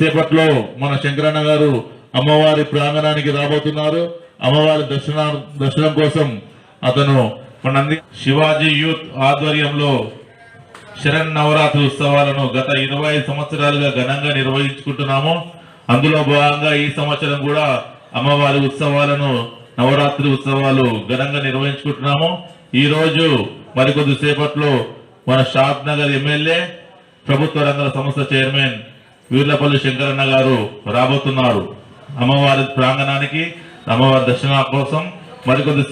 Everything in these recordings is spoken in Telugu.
కొద్దిసేపట్లో మన శంకరన్న గారు అమ్మవారి ప్రాంగణానికి రాబోతున్నారు. అమ్మవారి దర్శన దర్శనం కోసం అతను మనంది శివాజీ యూత్ ఆధ్వర్యంలో శరణ్ నవరాత్రి ఉత్సవాలను గత ఇరవై సంవత్సరాలుగా ఘనంగా నిర్వహించుకుంటున్నాము. అందులో భాగంగా ఈ సంవత్సరం కూడా అమ్మవారి ఉత్సవాలను నవరాత్రి ఉత్సవాలు ఘనంగా నిర్వహించుకుంటున్నాము. ఈ రోజు మన షాద్ నగర్ ఎమ్మెల్యే ప్రభుత్వ రంగ సంస్థ చైర్మన్ వీర్లపల్లి శంకరన్న గారు రాబోతున్నారు. అమ్మవారి ప్రాంగణానికి అమ్మవారి దర్శనం కోసం మరికొద్ది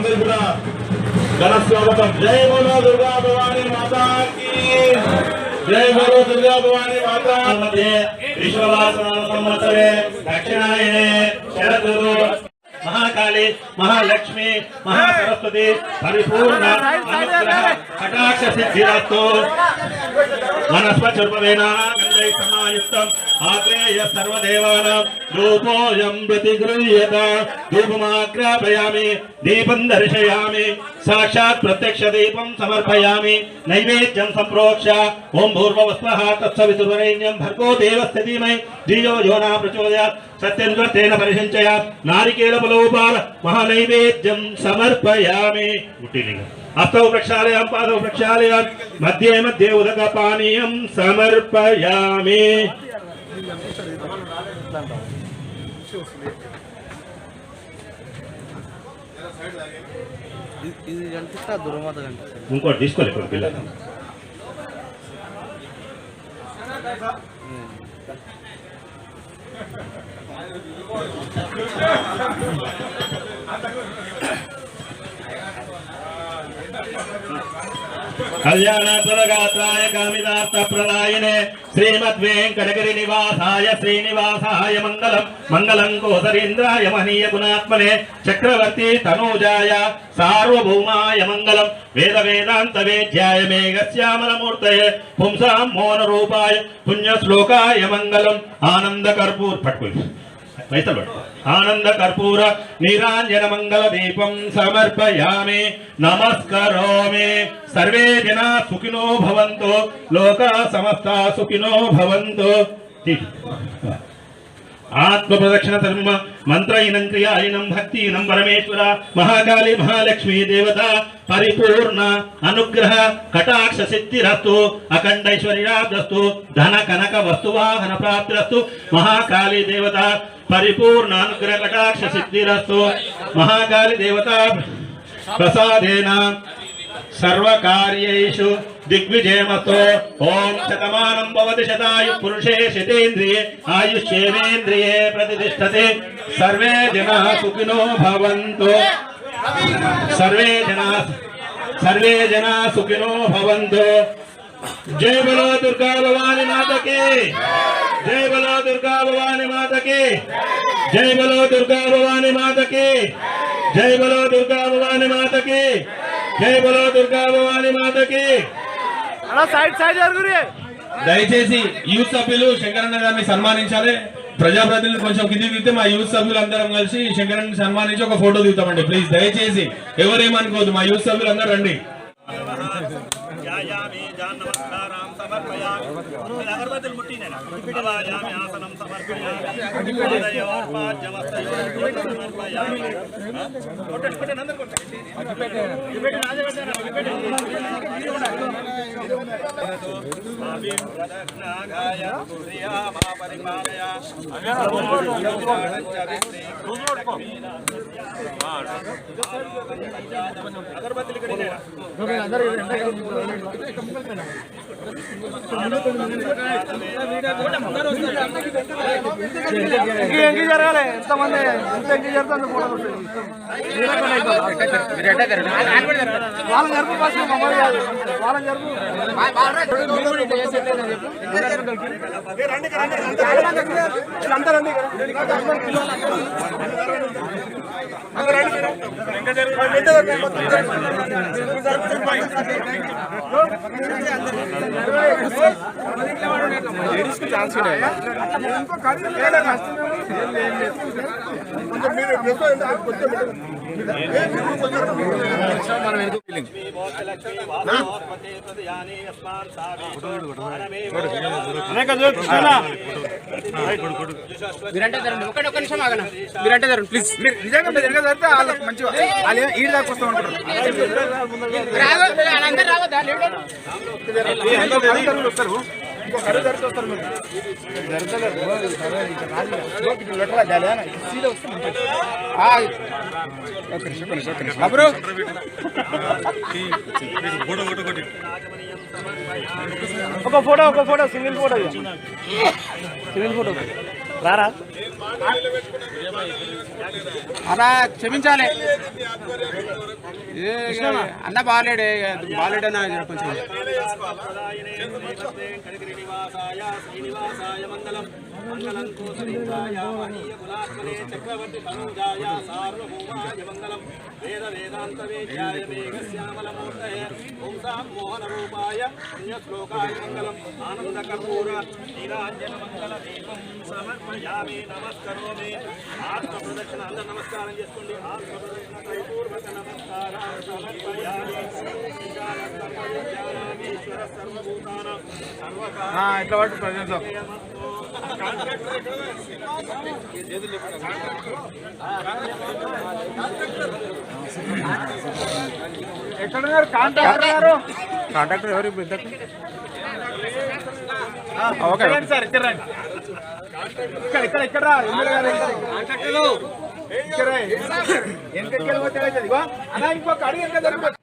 అందరూ కూడా ఘన స్వాగతం. జై బలో దుర్గా భవానీ మాతాకి జై బలో దుర్గా భవానీ మాతా విశ్వవాస సంవత్సరే దక్షిణాయనే శరద్ మహాకాళి మహాలక్ష్మి మహాసరస్వతి పరిపూర్ణ కటాక్ష సిద్ధిరాతో వనస్పతిర్వేణ దీపం దర్శయామి సాక్షాత్ ప్రత్యక్ష దీపం సమర్పయామి నైవేద్యం సంప్రోక్ష. ఓం పూర్వవస్వ తత్సవితుర్వరేణ్యం భర్గో దేవస్థితిమై యోనా ప్రచోదయాత్. సత్యన్వర్తేన పరిశంచయ. నారికేల బలోపాల మహానైవేద్యం సమర్పయామి. గుట్టిలింగం అస్తౌ ప్రక్షాళయాం పాదౌ ప్రక్షాళయాం మధ్యే మధ్యే ఉదక పానీయం సమర్పయామి. ఇది కనిపిస్తా దుర్మాత ఇంకోటి తీసుకోలేదు పిల్లలు పిల్ల కళ్యాణప్రదగాత్రాయ కామిదార్థ ప్రదాయనే శ్రీమద్వేంకటగిరి నివాసాయ శ్రీనివాసాయ మంగళం మంగళం కోసరీంద్రాయ మహనీయ గుణాత్మనే చక్రవర్తి తనూజాయ సార్వభౌమాయ మంగళం వేద వేదాంత వేద్యాయ మేఘశ్యామలమూర్తయే పుంసాం మోన రూపాయ పుణ్యశ్లోకాయ మంగళం ఆనంద కర్పూర్ పట్టుకోండి పైసలు ఆనంద కర్పూర నిరాంజన మంగళ దీపం సమర్పయామి. నమస్కరోమి. సర్వే జనా సుఖినో భవంతు. లోక సమస్త సుఖినో భవంతు. ఆత్మ ప్రదక్షిణ ధర్మ మంత్రైనం క్రియాయినం భక్తినం పరమేశ్వర మహాకాళి మహాలక్ష్మి దేవత పరిపూర్ణ అనుగ్రహ కటాక్ష సిద్ధిరస్తు అఖండైశ్వర్యాదస్తు ధన కనక వస్తువాహన ప్రాప్తిరస్తు మహాకాళి దేవత పరిపూర్ణ అనుగ్రహ కటాక్ష సిద్ధిరస్తు మహాకాళి దేవత ప్రసాదేన సర్వకార్యేషు దిగ్విజయమతో ఓం శతమానం భవతి శతాయు పురుషే శతేంద్రియే ఆయుష్యేవేంద్రియే ప్రతిష్టతే. సర్వే జనా సుఖినో భవంతు. సర్వే జనా సర్వే జనా సుఖినో భవంతు. జయ బలో దుర్గా భవాని మాతకి. జై బలో దుర్గా భవాని మాతకి. జై బలో దుర్గా భవాని మాతకి. జై బలో దుర్గా భవాని మాతకి. జై బలో దుర్గా భవాని మాతకి. అలా సైడ్ సైడ్ జరుగురి. దయచేసి యూత్ సభ్యులు శంకరన్న గారిని సన్మానించాలి. ప్రజాప్రతినిధులు కొంచెం కింది దిగితే మా యూత్ సభ్యులు అందరం కలిసి శంకరన్న సన్మానించి ఒక ఫోటో దిగుతామండి. ప్లీజ్ దయచేసి ఎవరేమనుకోవద్దు. మా యూత్ సభ్యులు అందరూ రండి. ధ్యాయామి జాన్నమస్కారాం సమర్పయామి అగరబత్తులు ముట్టినేనా ఆసనం సమర్పయామి. సమర్పయామి కొట్టండి కొట్టండి అందరు కొట్టండి. అగరబత్తులు ఇక్కడ ఎంకి జరగాలి. ఎంతమంది ఎంత ఎంకి జరుగుతుంది ఫోటో వాళ్ళని జరుపు ఫస్ట్ మమ్మల్ని కాదు వాళ్ళని జరుపు. అంతా రండి. మీరంటే ధరండి. ఒకటి ఒక్క నిమిషం ఆగన. మీరంటే ధరండి ప్లీజ్. మీరు నిజంగా మీరు వెనక జరిగితే వాళ్ళకి మంచిగా వాళ్ళు ఈడు దాకా వస్తూ ఉంటారు రావద్దా? ఒక ఫోటో ఒక photo single photo single photo రారా? అలా క్షమించాలి. అన్న బాగాలేడే బాగాలేడు అన్న కొంచెం శ్రీనివాసాయ శ్రీనివాసాయ మంగళం చక్రవర్తి తనూజాయ సార్వభౌమాయ మంగళం వేద వేదాంత వేద్యాయ మేఘశ్యామలమూర్తయే ఓం సాం మోహన రూపాయ పుణ్యశ్లోకాయ మంగళం ఆనంద కర్పూర మంగళ దీపం సమర్పయామి నమస్కరోమి ఆత్మ ప్రదక్షిణ నమస్కారం చేసుకోండి ఆత్మ ప్రదక్షిణ సమర్పయామి ఇట్లా పట్టు ప్రజెంట్ ఎక్కడ ఉన్నారు కాంట్రాక్టర్ గారు కాంట్రాక్టర్ ఎవరు ఓకే. సార్ ఇక్కడ రండి ఇక్కడ ఇక్కడ. ఇక్కడ ఇక్కడ అలా ఇంకొక అడిగి వెనక జరిగిపోతుంది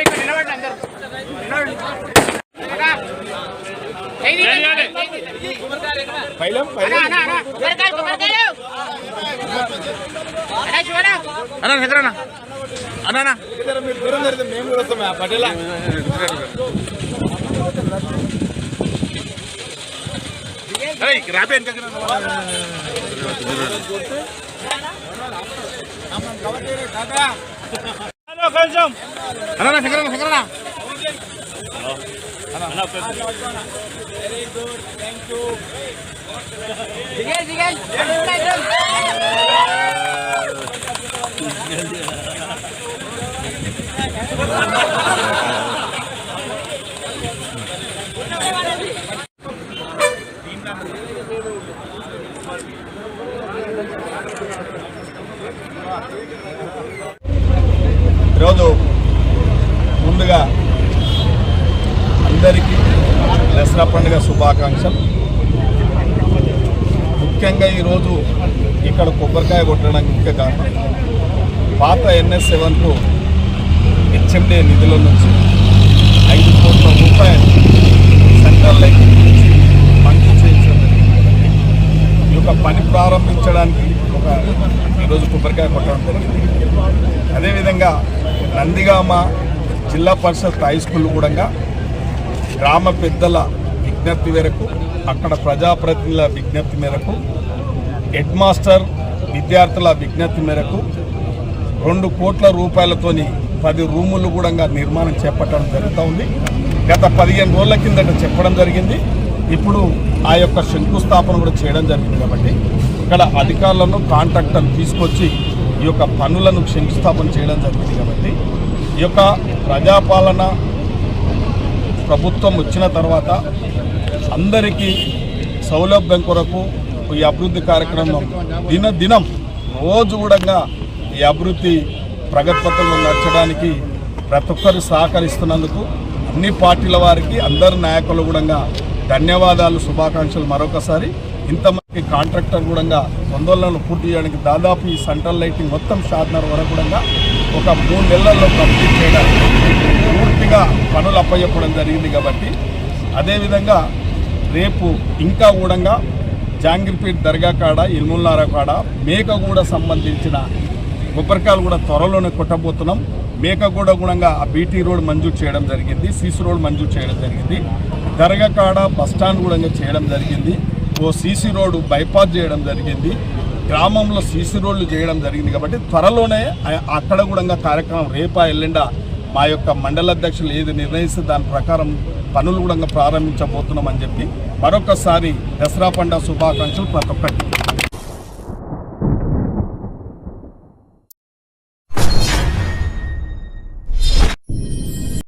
ఇక్కడ నిలబడి అందరు. పైలం అన్న హెదరన్నా అన్న మేము కూడా వస్తాం పటేలా రాబే కొంచెం. అన్న శంకరన్న శంకరన్న దిగేల్ దిగేల్ ఈరోజు ముందుగా అందరికీ దసరా పండుగ శుభాకాంక్షలు. ముఖ్యంగా ఈరోజు ఇక్కడ కొబ్బరికాయ కొట్టడానికి ముఖ్య కారణం. పాత ఎన్ఎస్ సెవెన్కు హెచ్ఎండి నిధుల నుంచి ఐదు కోట్ల రూపాయలు సెంట్రల్ లైఫ్ నుంచి మంజూరు చేయించడం ఈ యొక్క పని ప్రారంభించడానికి ఒక ఈరోజు కొబ్బరికాయ కొట్టడం జరిగింది. అదేవిధంగా నందిగామ జిల్లా పరిషత్ హై స్కూల్ కూడా గ్రామ పెద్దల విజ్ఞప్తి మేరకు అక్కడ ప్రజాప్రతినిధుల విజ్ఞప్తి మేరకు హెడ్ మాస్టర్ విద్యార్థుల విజ్ఞప్తి మేరకు రెండు కోట్ల రూపాయలతోని పది రూములు కూడా నిర్మాణం చేపట్టడం జరుగుతూ ఉంది. గత పదిహేను రోజుల కిందట చెప్పడం జరిగింది. ఇప్పుడు ఆ యొక్క శంకుస్థాపన కూడా చేయడం జరిగింది కాబట్టి ఇక్కడ అధికారులను కాంట్రాక్టర్లు తీసుకొచ్చి ఈ యొక్క పనులను శంకుస్థాపన చేయడం జరిగింది కాబట్టి ఈ యొక్క ప్రజాపాలన ప్రభుత్వం వచ్చిన తర్వాత అందరికీ సౌలభ్యం కొరకు ఈ అభివృద్ధి కార్యక్రమం దినదినం రోజు కూడా ఈ అభివృద్ధి ప్రగతిపథంలో నడచడానికి ప్రతి ఒక్కరు సహకరిస్తున్నందుకు అన్ని పార్టీల వారికి అందరి నాయకులు కూడా ధన్యవాదాలు శుభాకాంక్షలు మరొకసారి. ఇంతమంది కాంట్రాక్టర్ కూడా ఆందోళనలు పూర్తి చేయడానికి దాదాపు ఈ సెంట్రల్ లైటింగ్ మొత్తం షార్నర్ వరకు కూడా ఒక మూడు నెలల్లో కంప్లీట్ చేయడానికి పూర్తిగా పనులు అప్పచెప్పడం జరిగింది కాబట్టి అదేవిధంగా రేపు ఇంకా కూడంగా జాంగిర్పేట్ దర్గా కాడ ఇల్ముల్లారా కాడ మేకగూడ సంబంధించిన కొబ్బరికాయలు కూడా త్వరలోనే కొట్టబోతున్నాం. మేకగూడ గుణంగా ఆ బీటీ రోడ్ మంజూరు చేయడం జరిగింది సీసీ రోడ్ మంజూరు చేయడం జరిగింది. దర్గా కాడ బస్ స్టాండ్ కూడా చేయడం జరిగింది ఓ సీసీ రోడ్డు బైపాస్ చేయడం జరిగింది. గ్రామంలో సీసీ రోడ్లు చేయడం జరిగింది కాబట్టి త్వరలోనే అక్కడ కూడా కార్యక్రమం రేపా ఎల్లుండా మా యొక్క మండల అధ్యక్షులు ఏది నిర్ణయిస్తే దాని ప్రకారం పనులు కూడా ప్రారంభించబోతున్నామని చెప్పి మరొకసారి దసరా పండుగ శుభాకాంక్షలు ప్రతి ఒక్కరికి